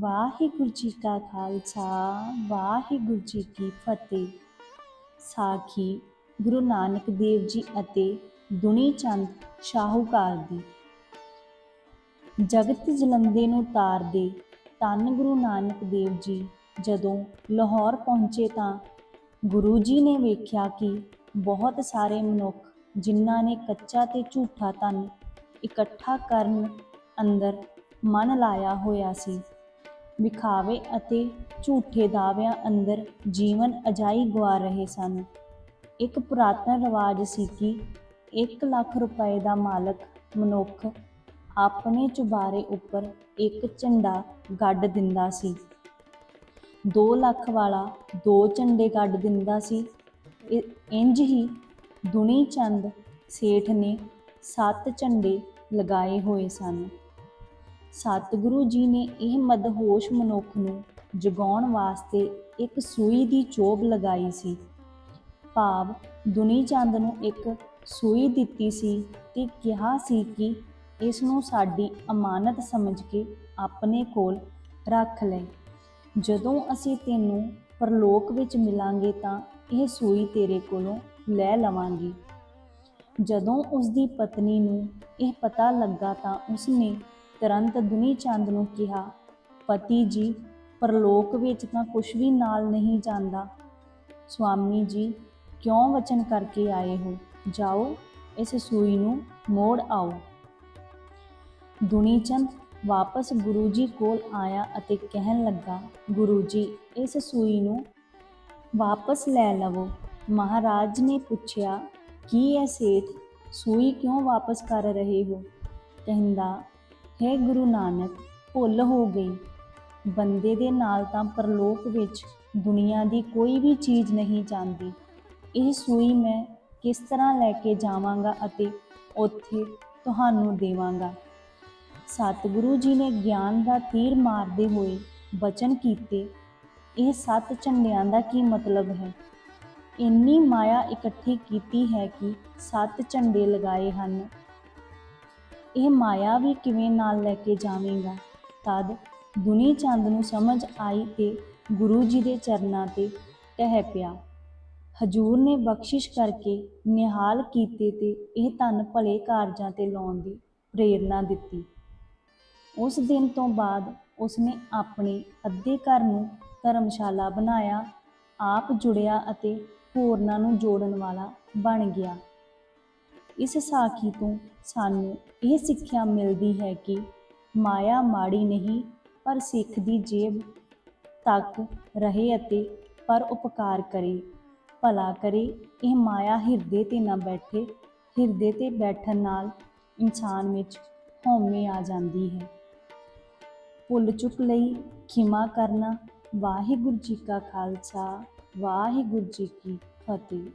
ਵਾਹਿਗੁਰੂ ਜੀ ਕਾ ਖਾਲਸਾ, ਵਾਹਿਗੁਰੂ ਜੀ ਕੀ ਫਤਿਹ। ਸਾਖੀ ਗੁਰੂ ਨਾਨਕ ਦੇਵ ਜੀ ਅਤੇ ਦੁਨੀ ਚੰਦ ਸ਼ਾਹੂਕਾਰ ਦੀ। ਜਗਤ ਜਲੰਦੇ ਨੂੰ ਤਾਰਦੇ ਧੰਨ ਗੁਰੂ ਨਾਨਕ ਦੇਵ ਜੀ, ਜਦੋਂ ਲਾਹੌਰ ਪਹੁੰਚੇ ਤਾਂ ਗੁਰੂ ਜੀ ਨੇ ਵੇਖਿਆ ਕਿ ਬਹੁਤ ਸਾਰੇ ਮਨੁੱਖ ਜਿਨ੍ਹਾਂ ਨੇ ਕੱਚਾ ਤੇ ਝੂਠਾ ਧਨ ਇਕੱਠਾ ਕਰਨ ਅੰਦਰ ਮਨ ਲਾਇਆ ਹੋਇਆ ਸੀ। ਵਿਖਾਵੇ ਅਤੇ ਝੂਠੇ ਦਾਅਵਿਆਂ ਅੰਦਰ ਜੀਵਨ ਅਜਾਈ ਗਵਾ ਰਹੇ ਸਨ। ਇੱਕ ਪੁਰਾਤਨ ਰਿਵਾਜ ਸੀ ਕਿ 1 ਲੱਖ ਰੁਪਏ ਦਾ ਮਾਲਕ ਮਨੁੱਖ ਆਪਣੇ ਚੁਬਾਰੇ ਉੱਪਰ ਇੱਕ ਝੰਡਾ ਗੱਡ ਦਿੰਦਾ ਸੀ। 2 ਲੱਖ ਵਾਲਾ ਦੋ ਝੰਡੇ ਗੱਡ ਦਿੰਦਾ ਸੀ। ਇ- ਇੰਜ ਹੀ ਦੁਨੀ ਚੰਦ ਸੇਠ ਨੇ ਸੱਤ ਝੰਡੇ ਲਗਾਏ ਹੋਏ ਸਨ। ਸਤਿਗੁਰੂ ਜੀ ਨੇ ਇਹ ਮਦਹੋਸ਼ ਮਨੁੱਖ ਨੂੰ ਜਗਾਉਣ ਵਾਸਤੇ ਇੱਕ ਸੂਈ ਦੀ ਚੋਬ ਲਗਾਈ ਸੀ। ਭਾਵ ਦੁਨੀ ਚੰਦ ਨੂੰ ਇੱਕ ਸੂਈ ਦਿੱਤੀ ਸੀ ਤੇ ਕਿਹਾ ਸੀ ਕਿ ਇਸ ਨੂੰ ਸਾਡੀ ਅਮਾਨਤ ਸਮਝ ਕੇ ਆਪਣੇ ਕੋਲ ਰੱਖ ਲੈ। ਜਦੋਂ ਅਸੀਂ ਤੈਨੂੰ ਪਰਲੋਕ ਵਿੱਚ ਮਿਲਾਂਗੇ ਤਾਂ ਇਹ ਸੂਈ ਤੇਰੇ ਕੋਲੋਂ ਲੈ ਲਵਾਂਗੇ। ਜਦੋਂ ਉਸ ਦੀ ਪਤਨੀ ਨੂੰ ਇਹ ਪਤਾ ਲੱਗਾ ਤਾਂ ਉਸਨੇ ਤੁਰੰਤ ਦੁਨੀ ਚੰਦ ਨੂੰ ਕਿਹਾ, ਪਤੀ ਜੀ, ਪਰਲੋਕ ਵਿੱਚ ਤਾਂ ਕੁਝ ਵੀ ਨਾਲ ਨਹੀਂ ਜਾਂਦਾ। ਸੁਆਮੀ ਜੀ, ਕਿਉਂ ਵਚਨ ਕਰਕੇ ਆਏ ਹੋ? ਜਾਓ, ਇਸ ਸੂਈ ਨੂੰ ਮੋੜ ਆਓ। ਦੁਨੀ ਚੰਦ ਵਾਪਸ ਗੁਰੂ ਜੀ ਕੋਲ ਆਇਆ ਅਤੇ ਕਹਿਣ ਲੱਗਾ, ਗੁਰੂ ਜੀ, ਇਸ ਸੂਈ ਨੂੰ ਵਾਪਸ ਲੈ ਲਵੋ। ਮਹਾਰਾਜ ਨੇ ਪੁੱਛਿਆ, ਕੀ ਇਹ ਸੇਠ ਸੂਈ ਕਿਉਂ ਵਾਪਸ ਕਰ ਰਹੇ ਹੋ? ਕਹਿੰਦਾ ਹੈ ਗੁਰੂ ਨਾਨਕ, ਭੁੱਲ ਹੋ ਗਈ। ਬੰਦੇ ਦੇ ਨਾਲ ਤਾਂ ਪਰਲੋਕ ਵਿੱਚ ਦੁਨੀਆ ਦੀ ਕੋਈ ਵੀ ਚੀਜ਼ ਨਹੀਂ ਜਾਂਦੀ। ਇਹ ਸੂਈ ਮੈਂ ਕਿਸ ਤਰ੍ਹਾਂ ਲੈ ਕੇ ਜਾਵਾਂਗਾ ਅਤੇ ਉੱਥੇ ਤੁਹਾਨੂੰ ਦੇਵਾਂਗਾ। ਸਤਿਗੁਰੂ ਜੀ ਨੇ ਗਿਆਨ ਦਾ ਤੀਰ ਮਾਰਦੇ ਹੋਏ ਬਚਨ ਕੀਤੇ। ਇਹ ਸੱਤ ਝੰਡਿਆਂ ਦਾ ਕੀ ਮਤਲਬ ਹੈ? ਇੰਨੀ ਮਾਇਆ ਇਕੱਠੀ ਕੀਤੀ ਹੈ ਕਿ ਸੱਤ ਝੰਡੇ ਲਗਾਏ ਹਨ। ਇਹ ਮਾਇਆ ਵੀ ਕਿਵੇਂ ਨਾਲ ਲੈ ਕੇ ਜਾਵੇਂਗਾ? ਤਦ ਦੁਨੀ ਚੰਦ ਨੂੰ ਸਮਝ ਆਈ ਤੇ ਗੁਰੂ ਜੀ ਦੇ ਚਰਨਾਂ ਤੇ ਟਹਿ ਪਿਆ। ਹਜੂਰ ਨੇ ਬਖਸ਼ਿਸ਼ ਕਰਕੇ ਨਿਹਾਲ ਕੀਤੇ ਤੇ ਇਹ ਧਨ ਭਲੇ ਕਾਰਜਾਂ ਤੇ ਲਾਉਣ ਦੀ ਪ੍ਰੇਰਣਾ ਦਿੱਤੀ। ਉਸ ਦਿਨ ਤੋਂ ਬਾਅਦ ਉਸਨੇ ਆਪਣੇ ਅੱਧੇ ਘਰ ਨੂੰ ਧਰਮਸ਼ਾਲਾ ਬਣਾਇਆ, ਆਪ ਜੁੜਿਆ ਅਤੇ ਹੋਰਨਾਂ ਨੂੰ ਜੋੜਨ ਵਾਲਾ ਬਣ ਗਿਆ। ਇਸ ਸਾਖੀ ਤੋਂ ਸਾਨੂੰ ਇਹ ਸਿੱਖਿਆ ਮਿਲਦੀ ਹੈ ਕਿ ਮਾਇਆ ਮਾੜੀ ਨਹੀਂ, ਪਰ ਸਿੱਖ ਦੀ ਜੇਬ ਤੱਕ ਰਹੇ ਅਤੇ ਪਰ ਉਪਕਾਰ ਕਰੇ। ਭਲਾ ਕਰੇ, ਇਹ ਮਾਇਆ ਹਿਰਦੇ ਤੇ ਨਾ ਬੈਠੇ, ਹਿਰਦੇ ਤੇ ਬੈਠਣ ਨਾਲ ਇਨਸਾਨ ਵਿੱਚ ਹਉਮੈ ਆ ਜਾਂਦੀ ਹੈ। ਭੁੱਲ ਚੁੱਕ ਲਈ ਖਿਮਾ ਕਰਨਾ, ਵਾਹਿਗੁਰੂ ਜੀ ਕਾ ਖਾਲਸਾ, ਵਾਹਿਗੁਰੂ ਜੀ ਕੀ ਫਤਿਹ।